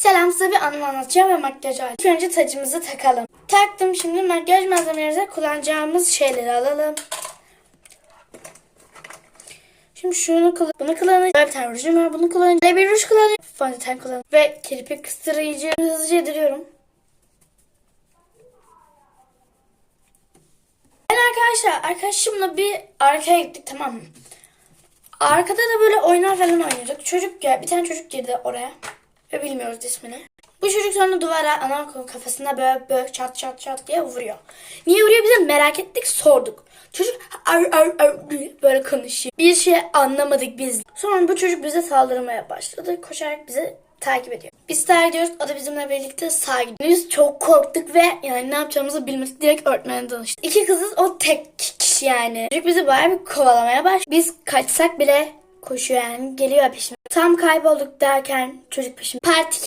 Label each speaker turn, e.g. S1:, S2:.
S1: Selam size bir anımı anlatacağım ve makyaj aleti. İlk önce tacımızı takalım. Taktım şimdi makyaj malzemelerimize kullanacağımız şeyleri alalım. Şimdi şunu kullan bunu kullanacağım. Bir tane rujum var. Bunu kullanacağım. Bir ruj kullanıyorum. Fondöten kullanıyorum. Ve kirpik kıstırıcı. Hızlıca yediriyorum. Ben arkadaşlar arkadaşımla bir arkaya gittik tamam mı? Arkada da böyle oyunlar falan oynuyorduk. Çocuk ya bir tane çocuk girdi oraya. Ve bilmiyoruz ismini. Bu çocuk sonra duvara anaokulun kafasında böyle böyle çat çat çat diye vuruyor. Niye vuruyor bize merak ettik sorduk. Çocuk ar ar ar böyle konuşuyor. Bir şey anlamadık biz. Sonra bu çocuk bize saldırmaya başladı. Koşarak bizi takip ediyor. Biz sağa gidiyoruz. O da bizimle birlikte sağa gidiyor. Biz çok korktuk ve yani ne yapacağımızı bilmedik. Direkt öğretmene danıştık. İki kızız o tek kişi yani. Çocuk bizi bayağı bir kovalamaya başladı. Biz kaçsak bile koşuyor yani. Geliyor peşime. Tam kaybolduk derken çocuk peşime. Part